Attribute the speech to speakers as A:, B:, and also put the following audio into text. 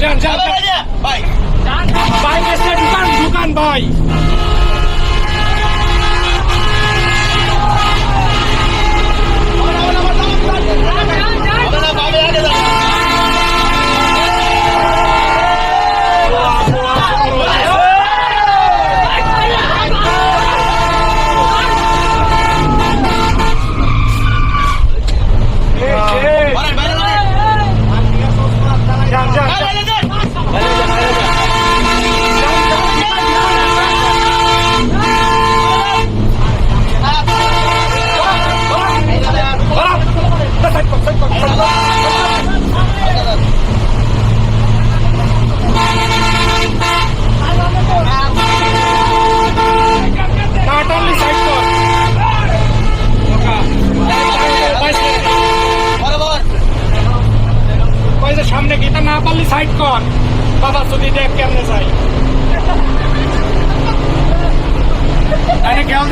A: যান যান
B: ভাই।
A: ভাই এসে দোকান দোকান ভাই। গিটা না পারলি সাইড কর। বাবা যদি দেখ কেমনে যাই তাইলে গেল